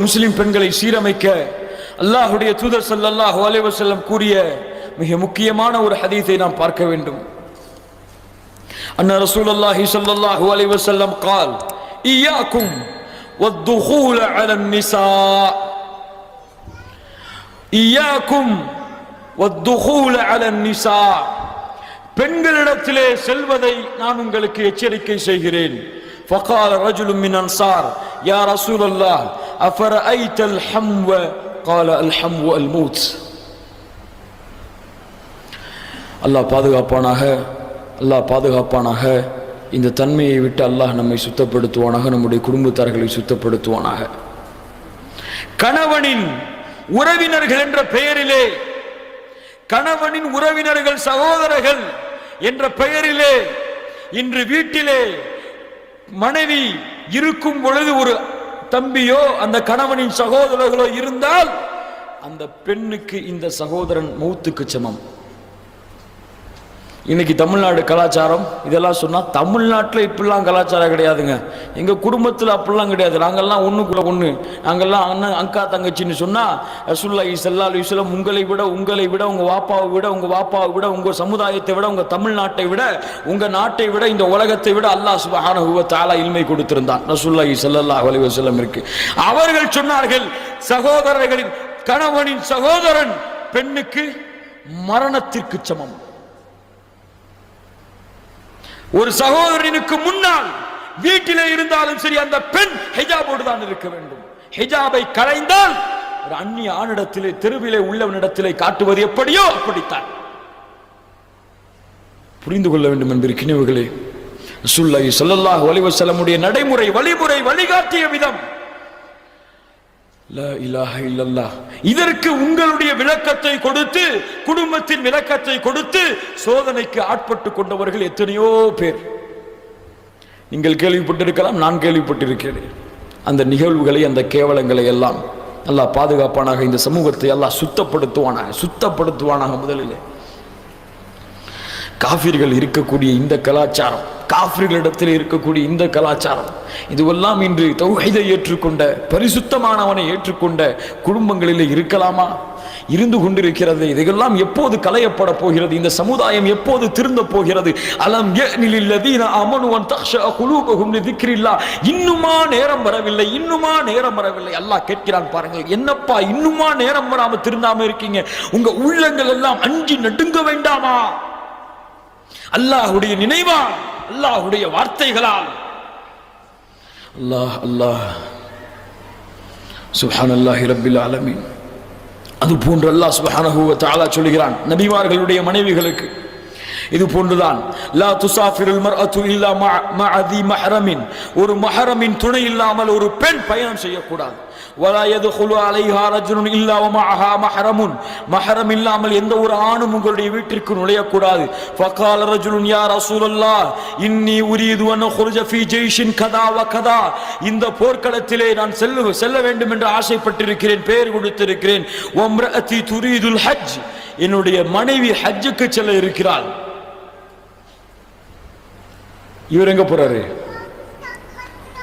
முஸ்லிம் பெண்களை சீரமைக்க அல்லாஹுடைய தூதர் ஸல்லல்லாஹு அலைஹி வஸல்லம் கூறிய மிக முக்கியமான ஒரு ஹதீஸை நாம் பார்க்க வேண்டும் அன்ன ரசூலுல்லாஹி ஸல்லல்லாஹு அலைஹி வஸல்லம் قال إياكم والدخول على النساء إياكم والدخول على النساء பெண்களிடத்திலே செல்வதை நான் உங்களுக்கு எச்சரிக்கை செய்கிறேன் فقال رجل من انصار يا رسول الله அஃபர் ஐத்தல் ஹம்வ கால அல் ஹம்வு அல் மூத் அல்லாஹ் பாதுகாப்பானாக அல்லாஹ் பாதுகாப்பானாக. இந்த தன்மையை விட்டு அல்லாஹ் நம்மை சுத்தப்படுத்துவானாக நம்முடைய குடும்பத்தார்களை சுத்தப்படுத்துவானாக. கணவனின் உறவினர்கள் என்ற பெயரிலே கணவனின் உறவினர்கள் சகோதரர்கள் என்ற பெயரிலே இன்று வீட்டிலே மனைவி இருக்கும் பொழுது ஒரு தம்பியோ அந்த கணவனின் சகோதரர்களோ இருந்தால் அந்த பெண்ணுக்கு இந்த சகோதரன் மௌத்துக்கு சமம். இன்றைக்கி தமிழ்நாடு கலாச்சாரம் இதெல்லாம் சொன்னால் தமிழ்நாட்டில் இப்படிலாம் கலாச்சாரம் கிடையாதுங்க. எங்கள் குடும்பத்தில் அப்படிலாம் கிடையாது. நாங்கள்லாம் ஒன்றுக்குள்ள ஒன்று நாங்கள்லாம் அண்ணன் அங்கா தங்கச்சின்னு சொன்னால் ரசுல்லா ஸல்லல்லாஹு அலைஹி உங்களை விட உங்களை விட உங்கள் வாப்பாவை விட உங்கள் வாப்பாவை விட உங்கள் சமுதாயத்தை விட உங்கள் தமிழ்நாட்டை விட உங்கள் நாட்டை விட இந்த உலகத்தை விட அல்லாஹ் சுப்ஹானஹு தாலா தஆலா இல்மை கொடுத்திருந்தான். ரசூலுல்லாஹி ஸல்லல்லாஹு அலைஹி வஸல்லம் இருக்கு. அவர்கள் சொன்னார்கள் சகோதரர்களின் கணவனின் சகோதரன் பெண்ணுக்கு மரணத்திற்கு சமம். ஒரு சகோதரனுக்கு முன்னால் வீட்டிலே இருந்தாலும் சரி அந்த பெண் ஹிஜாபோடு தான் இருக்க வேண்டும். ஹிஜாபை களைந்தால் ஒரு அந்நிய ஆணிடத்திலே தெருவிலே உள்ளவனிடத்திலே காட்டுவது எப்படியோ அப்படித்தான். புரிந்து கொள்ள வேண்டும் என்பது கிணிவுகளே. ரசூலுல்லாஹி ஸல்லல்லாஹு அலைஹி நடைமுறை வழிமுறை வழிகாட்டிய விதம் இதற்கு உங்களுடைய விளக்கத்தை கொடுத்து குடும்பத்தின் விளக்கத்தை கொடுத்து சோதனைக்கு ஆட்பட்டு கொண்டவர்கள் எத்தனையோ பேர். நீங்கள் கேள்விப்பட்டிருக்கலாம் நான் கேள்விப்பட்டிருக்கிறேன். அந்த நிகழ்வுகளை அந்த கேவலங்களை எல்லாம் நல்லா பாதுகாப்பானாக இந்த சமூகத்தை எல்லாம் சுத்தப்படுத்துவானாக சுத்தப்படுத்துவானாக முதலிலே. காஃபிர்கள் இருக்கக்கூடிய இந்த கலாச்சாரம் காஃபிர்களிடத்தில் இருக்கக்கூடிய இந்த கலாச்சாரம் இதுவெல்லாம் இன்று தௌஹீதை ஏற்றுக்கொண்ட பரிசுத்தமானவனை ஏற்றுக்கொண்ட குடும்பங்களில் இருக்கலாமா? இருந்து கொண்டிருக்கிறது. இதெல்லாம் எப்போது களையப்பட போகிறது? இந்த சமுதாயம் எப்போது திருந்த போகிறது? அலம் யஅனிலில்லதீன இன்னுமா நேரம் வரவில்லை இன்னுமா நேரம் வரவில்லை. அல்லாஹ் கேட்கிறான் பாருங்கள் என்னப்பா இன்னுமா நேரம் வராம திருந்தாம இருக்கீங்க? உங்க உள்ளங்கள் எல்லாம் அஞ்சி நடுங்க வேண்டாமா? அல்லாஹுடைய நினைவா அல்லாஹ்வுடைய வார்த்தைகளால். அல்லாஹ் அல்லாஹ். சுஹான் அல்லாஹி ரபில் ஆலமீன். அது போன்று அல்லாஹ் சுப்ஹானஹு தாலா சொல்கிறான் நபிமார்களுடைய மனைவிகளுக்கு. இது போன்றுதான் லா துசாஃபிருல் மர்அத்து இல்லா மஅ தி ஒரு மஹரமின் துணை இல்லாமல் ஒரு பெண் பயணம் செய்யக்கூடாது. வலா எதுகுலு அலைஹா ரஜுனும் இல்லாம மஹா மஹரமுன் மஹரம் இல்லாமல் எந்த ஒரு ஆணும் உங்களுடைய வீட்டிற்கு நுழையக்கூடாது. ஃபகால ரஜுலுன் யா ரசூலல்லா இன்னி உரியது அன் ஹுர்ஜ ஃபி ஜெய்ஷின் கதா வ கதா இந்த போர்க்களத்திலே நான் செல்ல செல்ல வேண்டும் என்று ஆசைப்பட்டிருக்கிறேன் பெயர் கொடுத்திருக்கிறேன். ஒம்ரஅதி துரீதுல் ஹஜ். என்னுடைய மனைவி ஹஜ்ஜுக்கு செல்ல இருக்கிறாள். இவர் எங்க போறாரு?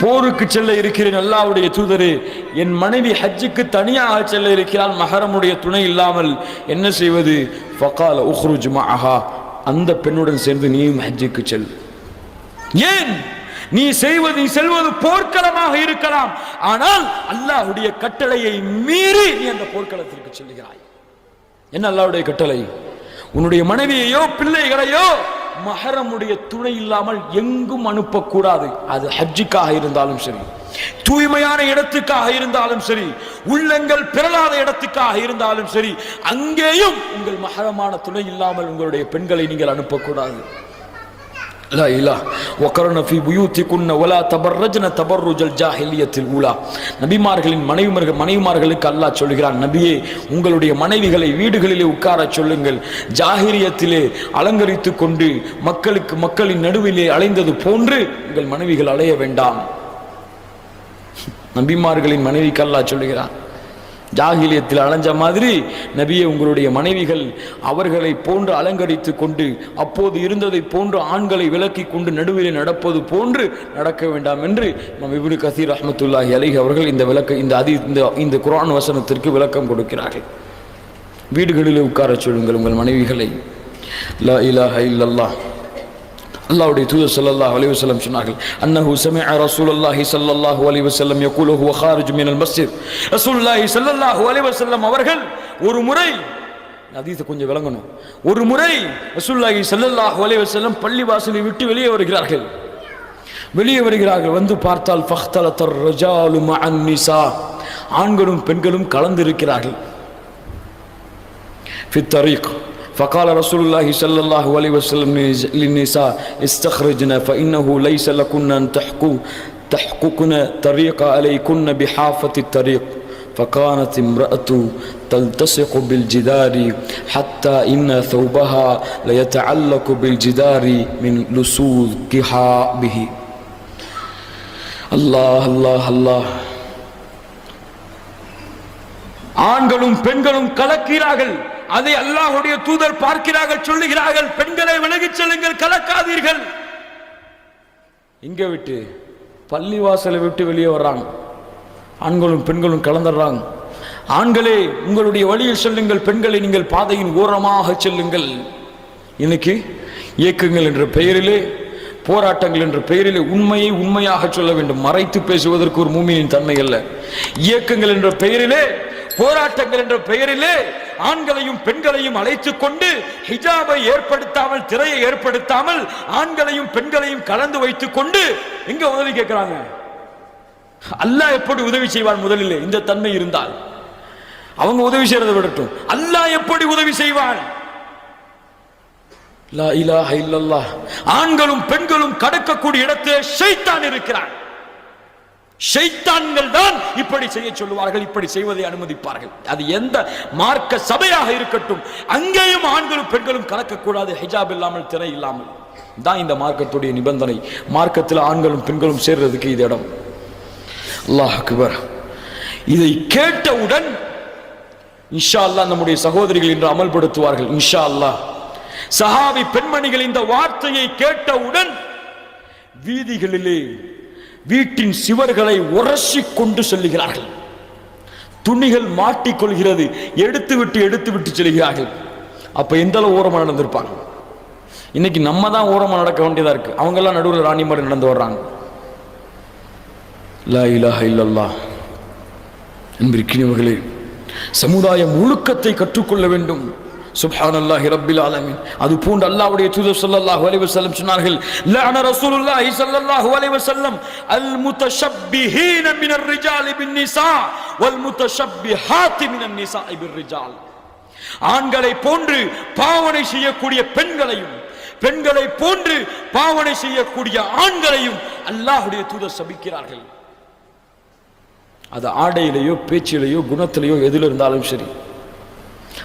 போருக்கு செல்ல இருக்கிறேன் அல்லாவுடைய தூதரே. என் மனைவி ஹஜ்ஜுக்கு தனியாக செல்ல இருக்கிறாள். மகரமுடைய துணை இல்லாமல் என்ன செய்வது? ஃபகால உஹ்ருஜ் ஆஹா அந்த பெண்ணுடன் சேர்ந்து நீயும் ஹஜ்ஜுக்கு செல். ஏன்? நீ செய்வது நீ செல்வது போர்க்களமாக இருக்கலாம். ஆனால் அல்லாஹ்வுடைய கட்டளையை மீறி நீ அந்த போர்க்களத்திற்கு செல்கிறாய். என்ன அல்லாவுடைய கட்டளை? உன்னுடைய மனைவியையோ பிள்ளைகளையோ மகரமுடைய துணை இல்லாமல் எங்கும் அனுப்பக்கூடாது. அது ஹஜ்ஜுக்காக இருந்தாலும் சரி தூய்மையான இடத்துக்காக இருந்தாலும் சரி உள்ளங்கள் பிறலாத இடத்துக்காக இருந்தாலும் சரி அங்கேயும் உங்கள் மகரமான துணை இல்லாமல் உங்களுடைய பெண்களை நீங்கள் அனுப்பக்கூடாது. لا إله وقرن في بيوتكن ولا تبرجن تبرج الجاهلية الأولى நபிமார்களின் மனைவிமார்கள் மனைவிமார்களுக்கு அல்லாஹ் சொல்கிறான் நபியே உங்களுடைய மனைவிகளை வீடுகளிலே உட்கார சொல்லுங்கள் ஜாகிரியத்திலே அலங்கரித்து கொண்டு மக்களுக்கு மக்களின் நடுவிலே அலைந்தது போன்று உங்கள் மனைவிகள் அலைய வேண்டாம் நபிமார்களின் மனைவிக்கு அல்லாஹ் சொல்கிறான் ஜாகிலியத்தில் அலைஞ்ச மாதிரி நபியை உங்களுடைய மனைவிகள் அவர்களை போன்று அலங்கரித்து கொண்டு அப்போது இருந்ததை போன்று ஆண்களை விலக்கி கொண்டு நடுவிலே நடப்பது போன்று நடக்க வேண்டாம் என்று நம் இப்னு கசீர் அஹமத்துல்லாஹி அலைஹி அவர்கள் இந்த விளக்க இந்த அதி இந்த இந்த குரான் வசனத்திற்கு விளக்கம் கொடுக்கிறார்கள். வீடுகளிலே உட்காரச் சொல்லுங்கள் உங்கள் மனைவிகளை. லா இலாஹ இல்லல்லாஹ். அல்லாவுடைய தூதர் சல்லாஹ் அலி வசலம் சொன்னார்கள் அன்னஹு சமி ரசூலல்லாஹி சல்லாஹு அலி வசல்லம் யகுலு ஹுவ ஹாரிஜ் மினல் மஸ்ஜித். ரசூலுல்லாஹி சல்லாஹு அலி வசல்லம் அவர்கள் ஒரு முறை அதீச கொஞ்சம் விளங்கணும் ஒரு முறை ரசூல்லாஹி சல்லாஹு அலி வசல்லம் பள்ளி வாசலை விட்டு வெளியே வருகிறார்கள். வெளியே வருகிறார்கள் வந்து பார்த்தால் ஃபஹ்தல தர் ரஜாலு மஅன் ஆண்களும் பெண்களும் கலந்திருக்கிறார்கள். ஃபித் தரீக். فقال رسول الله صلى الله عليه وسلم للنساء استخرجنا فإنه ليس لكن أن تحكوا تحققن طريق عليكن بحافة الطريق فكانت امرأة تلتصق بالجدار حتى إن ثوبها ليتعلق بالجدار من لصوقها به الله الله الله ஆண்களும் பெண்களும் கலக்கிறார்கள் அதை அல்லாஹுடைய தூதர் பார்க்கிறார்கள் சொல்லுகிறார்கள் பெண்களை விலகிச் செல்லுங்கள் கலக்காதீர்கள். இங்க விட்டு பள்ளிவாசலை விட்டு வெளியே வர்றாங்க. ஆண்களும் பெண்களும் கலந்துடுறாங்க. ஆண்களே உங்களுடைய வழியில் செல்லுங்கள் பெண்களை நீங்கள் பாதையின் ஓரமாக செல்லுங்கள். இன்னைக்கு இயக்கங்கள் என்ற பெயரிலே போராட்டங்கள் என்ற பெயரிலே உண்மையை உண்மையாக சொல்ல வேண்டும். மறைத்து பேசுவதற்கு ஒரு மூமியின் தன்மை அல்ல. இயக்கங்கள் என்ற பெயரிலே போராட்டங்கள் என்ற பெயரிலே ஆண்களையும் பெண்களையும் அழைத்துக் கொண்டு ஹிஜாபை ஏற்படுத்தாமல் திரையை ஏற்படுத்தாமல் ஆண்களையும் பெண்களையும் கலந்து வைத்துக் கொண்டு எங்க உதவி கேட்கிறாங்க? அல்லாஹ் எப்படி உதவி செய்வான் முதலில்? இந்த தன்மை இருந்தால். அவங்க உதவி செய்யறதை விடட்டும். அல்லாஹ் எப்படி உதவி செய்வான்? லா ஆண்களும் பெண்களும் கடக்கக்கூடிய இடத்திலே ஷைத்தான் இருக்கிறான். ஷைத்தான்கள் தான் இப்படி செய்ய சொல்லுவார்கள் இப்படி செய்வதை அனுமதிப்பார்கள். அது எந்த மார்க்க சபையாக இருக்கட்டும் அங்கேயும் ஆண்களும் பெண்களும் கலக்கக்கூடாது ஹிஜாப் இல்லாமல் திரை இல்லாமல். தான் இந்த மார்க்கத்துடைய நிபந்தனை. மார்க்கத்தில் ஆண்களும் பெண்களும் சேர்றதுக்கு இது இடம். அல்லாஹ் அக்பர். இதை கேட்டவுடன் இன்ஷா அல்லா நம்முடைய சகோதரிகள் இன்று அமல்படுத்துவார்கள் இன்ஷா அல்லாஹ் சஹாவி பெண்மணிகள் இந்த வார்த்தையை கேட்டவுடன் வீதிகளிலே வீட்டின் சிவர்களை உரசி கொண்டு செல்லுகிறார்கள். துணிகள் மாட்டிக்கொள்கிறது. எடுத்து விட்டு எடுத்து விட்டு செல்கிறார்கள். அப்ப எந்த அளவு ஓரமாக நடந்திருப்பாங்க? இன்னைக்கு நம்ம தான் ஓரமாக நடக்க வேண்டியதா இருக்கு. அவங்க எல்லாம் நடுவில் ராணி மாதிரி நடந்து வர்றாங்க. லா இலாஹ இல்லல்லாஹ். அன்பிற்கினவர்களே சமுதாயம் ஒழுக்கத்தை கற்றுக்கொள்ள வேண்டும். சுப்ஹானல்லாஹி ரப்பில் ஆலமின் அது போன்று அல்லாஹ்வுடைய தூதர் ஸல்லல்லாஹு அலைஹி வஸல்லம் சொன்னார்கள் லஅன ரசூலுல்லாஹி ஸல்லல்லாஹு அலைஹி வஸல்லம் அல் முதஷப்பிஹீன மினர் ரிஜாலி பின் நிசா வல் முத்தஷப்பிஹாத்தி மினன் நிசாஇ பிர் ரிஜால். ஆண்களை போன்று பாவனை செய்யக்கூடிய பெண்களையும் பெண்களை போன்று பாவனை செய்யக்கூடிய ஆண்களையும் அல்லாஹ்வுடைய தூதர் சபிக்கிறார்கள். அது ஆடையிலேயோ பேச்சிலேயோ குணத்திலேயோ எதில் இருந்தாலும் சரி.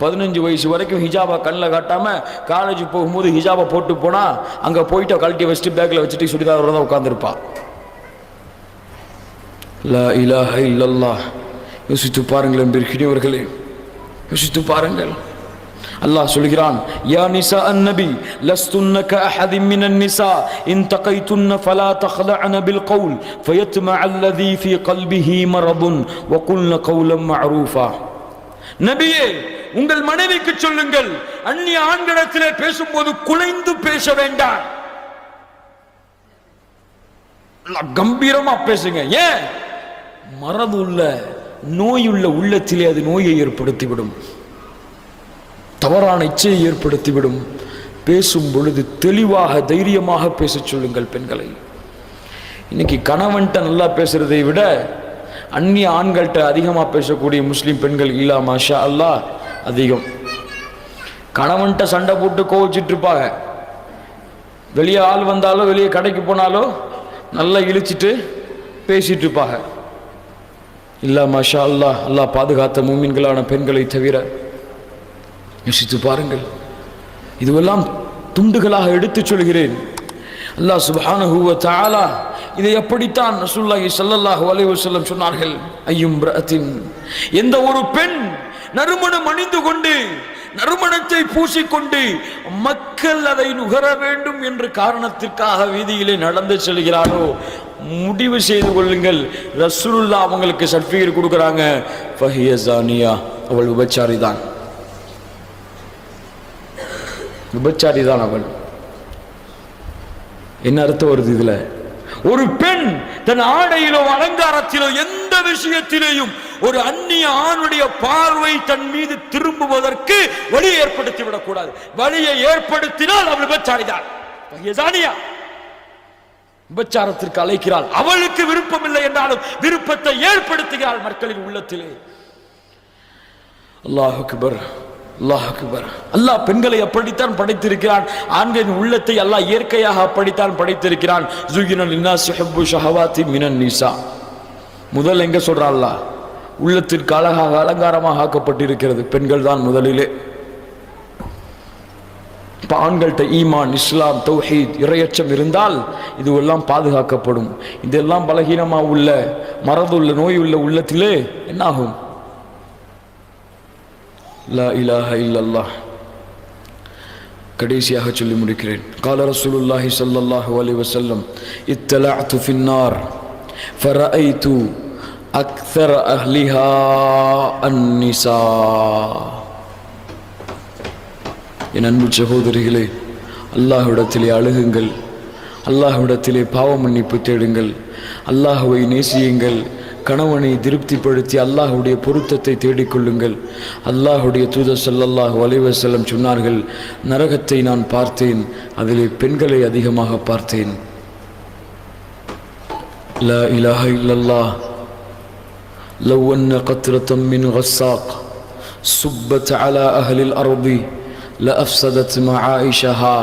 பதினஞ்சு வயசு வரைக்கும் ஹிஜாபை கண்ணில் காட்டாமல் காலேஜ் போகும்போது ஹிஜாபை போட்டு போனால் அங்கே போயிட்டு கழட்டி வச்சுட்டு பேக்கில் வச்சுட்டு சுடிதாரோட தான் உட்காந்துருப்பான் லா இலாஹ இல்லல்லா யோசித்து பாருங்களேன் பெருகினியவர்களே யோசித்து பாருங்கள். அல்லாஹ் சொல்கிறான் யா நிசா அன்னபி லஸ்துன்ன க அஹதி மினன் நிசா இன் தகைத்துன்ன ஃபலா தஹ்லஅன பில் கவுல் ஃபயத்மஅ அல்லதி ஃபீ கல்பிஹி மரதுன் வகுல்ன கவுலம் மஅரூஃபா. நபியே உங்கள் மனைவிக்கு சொல்லுங்கள். அந்நிய ஆண்களிடத்திலே பேசும்போது குலைந்து பேச வேண்டாம். நல்லா கம்பீரமா பேசுங்க. ஏன்? மரபு உள்ள நோயுள்ள உள்ளத்திலே அது நோயை ஏற்படுத்திவிடும். தவறான இச்சையை ஏற்படுத்திவிடும். பேசும் பொழுது தெளிவாக தைரியமாக பேச சொல்லுங்கள் பெண்களை. இன்னைக்கு கணவன்கிட்ட நல்லா பேசுறதை விட அந்நிய ஆண்கள்கிட்ட அதிகமாக பேசக்கூடிய முஸ்லீம் பெண்கள் இல்லா மாஷா அல்லாஹ் அதிகம். கணவன்கிட்ட சண்டை போட்டு கோவிச்சிட்டு இருப்பாங்க வெளியே ஆள் வந்தாலோ வெளியே கடைக்கு போனாலோ நல்லா இழிச்சிட்டு பேசிட்டு இருப்பாங்க இல்லா மாஷா அல்லா அல்லா பாதுகாத்த மூமின்களான பெண்களை தவிர யோசித்து பாருங்கள். இதுவெல்லாம் துண்டுகளாக எடுத்துச் சொல்கிறேன். அல்லாஹ் சுப்ஹானஹு வ இதை எப்படித்தான் ரசூலுல்லாஹி ஸல்லல்லாஹு அலைஹி வஸல்லம் சொன்னார்கள்? ஐயும் எந்த ஒரு பெண் நறுமணம் அணிந்து கொண்டு நறுமணத்தை பூசிக்கொண்டு மக்கள் அதை நுகர வேண்டும் என்ற காரணத்திற்காக வீதியிலே நடந்து செல்கிறாரோ முடிவு செய்து கொள்ளுங்கள். ரசூலுல்லா அவங்களுக்கு சர்டிஃபிகேட் கொடுக்குறாங்க. ஃபஹியசானியா அவள் விபச்சாரி தான் விபச்சாரி தான் அவள். என்ன அர்த்தம் வருது இதில்? ஒரு பெண் தன் ஆடையிலோ அலங்காரத்திலோ எந்த விஷயத்திலேயும் ஒரு அந்நிய ஆணுடைய பார்வை தன் மீது திரும்புவதற்கு வழியை ஏற்படுத்தி விடக்கூடாது. வழியை ஏற்படுத்தினால் அவள் விபச்சாரிதான். விபச்சாரத்திற்கு அழைக்கிறாள். அவளுக்கு விருப்பம் இல்லை என்றாலும் விருப்பத்தை ஏற்படுத்துகிறாள் மக்களின் உள்ளத்திலே. அல்லாஹ் அக்பர். அல்லாஹ் அக்பர். அல்லாஹ் பெண்களை அப்படித்தான் படைத்திருக்கிறான். ஆண்களின் உள்ளத்தை அல்லாஹ் இயற்கையாக அப்படித்தான் படைத்திருக்கிறான். ஷஹவாத்தி நிசா. முதல் எங்க சொல்றான் அல்லாஹ்? உள்ளத்திற்கு அழகாக அலங்காரமாக ஆக்கப்பட்டிருக்கிறது. பெண்கள் தான் முதலிலே. இப்போ ஆண்கள்கிட்ட ஈமான் இஸ்லாம் தௌஹீத் இரையச்சம் இருந்தால் இதுவெல்லாம் பாதுகாக்கப்படும். இதெல்லாம் பலகீனமாக உள்ள மறதுள்ள நோய் உள்ள உள்ளத்திலே என்னாகும்? லா இலாஹ இல்லல்லாஹ் கடைசியாக சொல்லி முடிக்கிறேன். கால ரசூலுல்லாஹி சல்லாஹு அலி வசல்லம் இத்தலா இத்தலஅத்து ஃபின்னார் ஃபரஐது அக்தர் அஹ்லிஹா அன்னிசா என் அன்பு சகோதரிகளே அல்லாஹ்விடத்திலே அழுகுங்கள். அல்லாஹ்விடத்திலே பாவ மன்னிப்பு தேடுங்கள். அல்லாஹுவை நேசியுங்கள். கணவனை திருப்திப்படுத்தி அல்லாஹுடைய பொருத்தத்தை தேடிக்கொள்ளுங்கள் அல்லாஹுடைய தூதர் ஸல்லல்லாஹு அலைஹி வஸல்லம் சொன்னார்கள் நரகத்தை நான் பார்த்தேன் அதிலே பெண்களை அதிகமாக பார்த்தேன் லா இலாஹ இல்லல்லாஹ் لو أن قطرة من غساق صبت على أهل الأرض لأفسدت معائشها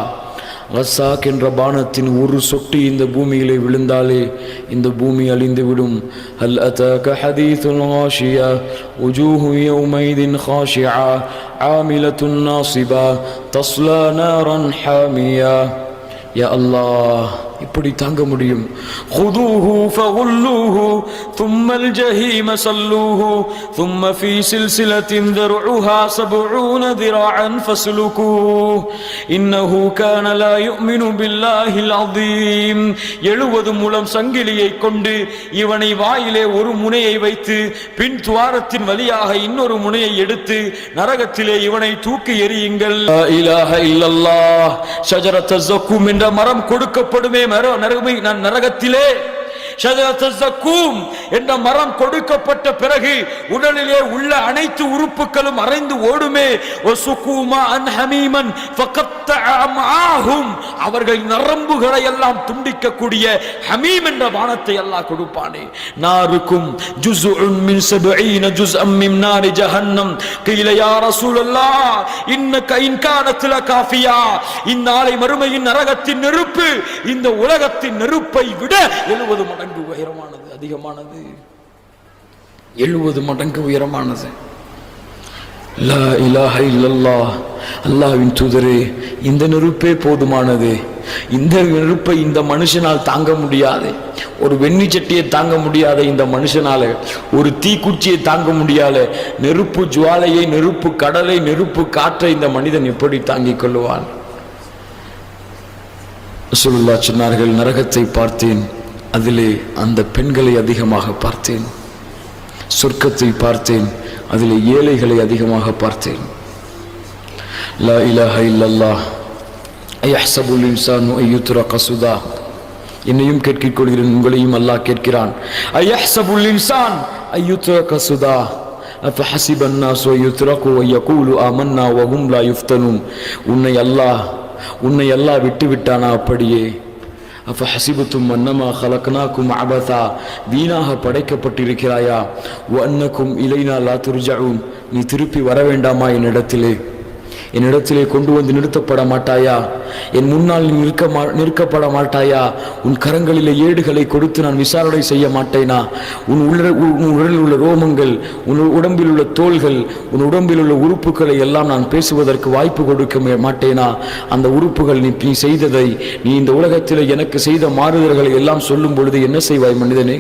ரசாக் என்ற பானத்தின் ஒரு சொட்டு இந்த பூமியிலே விழுந்தாலே இந்த பூமி அழிந்துவிடும். அல் அத்தக ஹதீதுல் ஹாஷியா உஜூஹு யௌமைதின் ஹாஷியா ஆமிலத்துன் நாசிபா தஸ்லா நாரன் ஹாமியா. யா அல்லாஹ் இப்படி தாங்க முடியும். ஹுதூஹு ஃபகுல்லூஹு தும்மல் ஜஹீம சல்லூஹு தும்ம ஃபீ சில்சிலத்தின் தர்உஹா சபூன திராஅன் சங்கிலியை கொண்டு இவனை வாயிலே ஒரு முனையை வைத்து பின் துவாரத்தின் வழியாக இன்னொரு முனையை எடுத்து நரகத்திலே இவனை தூக்கி எறியுங்கள். இலாஹ இல்லல்லாஹ் ஷஜரத் என்ற மரம் கொடுக்கப்படுமே மரம் நரகமை நான் நரகத்திலே என்ற மரம் கொடுக்கப்பட்ட பிறகு உடலிலே உள்ள அனைத்து உறுப்புகளும் அரைந்து ஓடுமே. அவர்கள் நரம்புகளை எல்லாம் துண்டிக்கக்கூடிய ஹமீம் என்ற வானத்தை எல்லாம் கொடுப்பானே. நாருக்கும் ஜஹன்னம். கீழையா ரசூலல்லா இன்ன கைன் காலத்துல காஃபியா இந்நாளை மறுமையின் நரகத்தின் நெருப்பு இந்த உலகத்தின் நெருப்பை விட எழுவது மடங்கு உயரமானது அதிகமானது. எழுபது மடங்கு உயரமானது. லா இலாஹ தூதரே இந்த நெருப்பே போதுமானது. இந்த நெருப்பை இந்த மனுஷனால் தாங்க முடியாது. ஒரு வெண்ணி சட்டியை தாங்க முடியாத இந்த மனுஷனால ஒரு தீக்குச்சியை தாங்க முடியாத நெருப்பு ஜுவாலையை நெருப்பு கடலை நெருப்பு காற்றை இந்த மனிதன் எப்படி தாங்கிக் கொள்ளுவான்? சொல்லுல்லா சொன்னார்கள் நரகத்தை பார்த்தேன். அதிலே அந்த பெண்களை அதிகமாக பார்த்தேன் சொர்க்கத்தை பார்த்தேன் அதிலே ஏழைகளை அதிகமாக பார்த்தேன் லா இலாஹ இல்லல்லாஹ் ஐயஹ்சபுல் இன்சானு ஐயுத்ரக சுதா என்னையும் கேட்கிக் கொள்கிறேன் உங்களையும் அல்லாஹ் கேட்கிறான் ஐயஹ்சபுல் இன்சான் ஐயுத்ரக சுதா أفحسب الناس ويتركوا ويقولوا آمنا وهم لا يفتنون உன்னை அல்லாஹ் உன்னை அல்லாஹ் விட்டு விட்டானா அப்படியே அப்போ ஹசிபத்தும் அன்னமா ஹலக்னாக்கும் அபதா வீணாக படைக்கப்பட்டிருக்கிறாயா அன்னக்கும் இலைனா லா நீ திருப்பி வர வேண்டாமா என்னிடத்திலே? என்னிடத்திலே கொண்டு வந்து நிறுத்தப்பட மாட்டாயா? என் முன்னால் நிற்க மா நிற்கப்பட மாட்டாயா? உன் கரங்களிலே ஏடுகளை கொடுத்து நான் விசாரணை செய்ய மாட்டேனா? உன் உள்ள உன் உடலில் உள்ள ரோமங்கள் உன் உடம்பில் உள்ள தோள்கள் உன் உடம்பில் உள்ள உறுப்புகளை எல்லாம் நான் பேசுவதற்கு வாய்ப்பு கொடுக்க மாட்டேனா? அந்த உறுப்புகள் நீ நீ செய்ததை நீ இந்த உலகத்தில் எனக்கு செய்த மாறுதல்களை எல்லாம் சொல்லும் பொழுது என்ன செய்வாய் மனிதனே?